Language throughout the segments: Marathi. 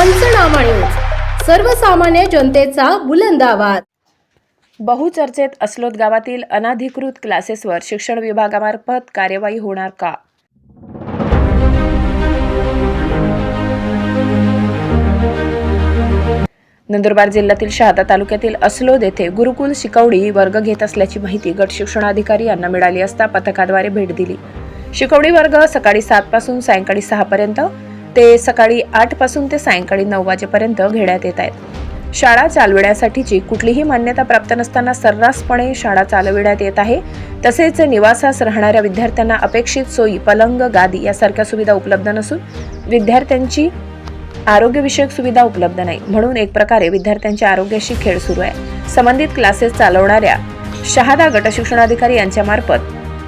पंचनामा न्यूज सर्वसामान्य जनतेचा बुलंद आवाज. बहुचर्चेत अस्लोद गावातील अनाधिकृत क्लासेसवर शिक्षण विभागामार्फत कार्यवाही होणार का? नंदुरबार जिल्ह्यातील शहादा तालुक्यातील अस्लोद येथे गुरुकुल शिकवणी वर्ग घेत असल्याची माहिती गट शिक्षणाधिकारी यांना मिळाली असता पथकाद्वारे भेट दिली. शिकवणी वर्ग सकाळी सात पासून सायंकाळी सहा पर्यंत ते सकाळी आठपासून ते सायंकाळी नऊ वाजेपर्यंत घेण्यात येत आहेत. शाळा चालविण्यासाठीची कुठलीही मान्यता प्राप्त नसताना सर्रासपणे शाळा चालविण्यात येत आहे. तसेच निवासास राहणाऱ्या विद्यार्थ्यांना अपेक्षित सोयी पलंग गादी यासारख्या सुविधा उपलब्ध नसून विद्यार्थ्यांची आरोग्यविषयक सुविधा उपलब्ध नाही. म्हणून एक प्रकारे विद्यार्थ्यांच्या आरोग्याशी खेळ सुरू आहे. संबंधित क्लासेस चालवणाऱ्या शहादा गट शिक्षणाधिकारी यांच्यामार्फत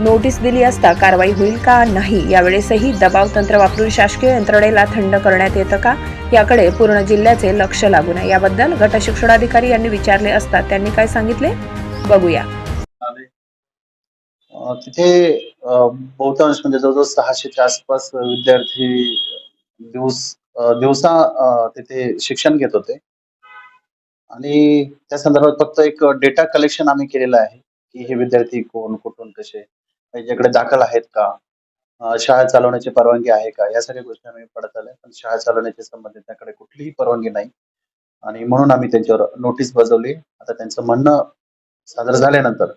नोटीस दिली असता कारवाई होईल का नाही यावेळेसही दबाव तंत्र वापरून शासकीय यंत्रणेला थंड करण्यात येतं का? याकडे पूर्ण जिल्ह्याचे लक्ष लागून आहे याबद्दल गट शिक्षणाधिकारी यांनी विचारले असता त्यांनी काय सांगितले? बघूया. तिथे बहुतांश म्हणजे जवळजवळ सहाशेच्या आसपास विद्यार्थी दिवस दिवसा तिथे शिक्षण घेत होते. आणि त्या संदर्भात फक्त एक डेटा कलेक्शन आम्ही केलेलं आहे की हे विद्यार्थी कोण कुठून कसे त्यांच्याकडे दाखल आहेत का? शाळा चालवण्याची परवानगी आहे का? या सगळ्या गोष्टी आम्ही पडत आल्या. पण शाळा चालवण्याच्या संबंधित त्याकडे कुठलीही परवानगी नाही. आणि म्हणून आम्ही त्यांच्यावर नोटीस बजावली. आता त्यांचं म्हणणं सादर झाल्यानंतर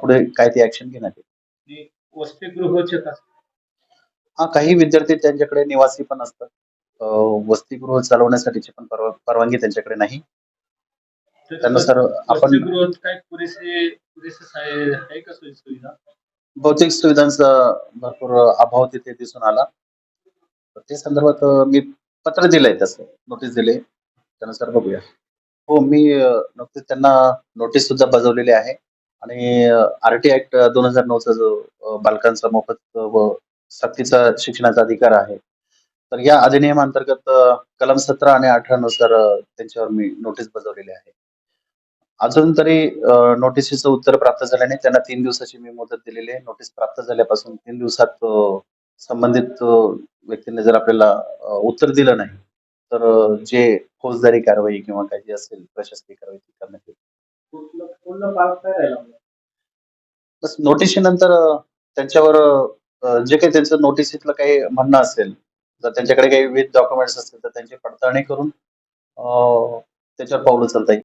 पुढे काय ती ऍक्शन घेण्यात येईल हा काही विद्यार्थी त्यांच्याकडे निवासी पण असतात. वसतिगृह चालवण्यासाठीची पण परवा- परवानगी त्यांच्याकडे नाही. त्यानुसार आपण भौतिक सुविधांचा भरपूर अभाव तिथे दिसून आला. ते संदर्भात मी पत्र दिलंय तसं. नोटीस दिले. त्यानुसार बघूया. हो मी नुकतीच त्यांना नोटीस सुद्धा बजावलेली आहे. आणि आरटी ऍक्ट दोन हजार नऊचा जो बालकांचा मोफत व सक्तीचा शिक्षणाचा अधिकार आहे. तर या अधिनियमांतर्गत कलम सतरा आणि अठरा नुसार त्यांच्यावर मी नोटीस बजावलेली आहे. अजून तरी नोटिसीचं उत्तर प्राप्त झाल्याने त्यांना तीन दिवसाची मी मुदत दिलेली आहे. नोटीस प्राप्त झाल्यापासून तीन दिवसात संबंधित व्यक्तीने जर आपल्याला उत्तर दिलं नाही तर जे फौजदारी कारवाई किंवा काही जे असेल प्रशासकीय कारवाई ती करण्यात येईल. बस नोटिशीनंतर अ, त्यांच्यावर जे काही त्यांचं नोटिसीतलं काही म्हणणं असेल जर त्यांच्याकडे काही विविध डॉक्युमेंट्स असतील तर त्यांची पडताळणी करून त्याच्यावर पावलं चालता येईल.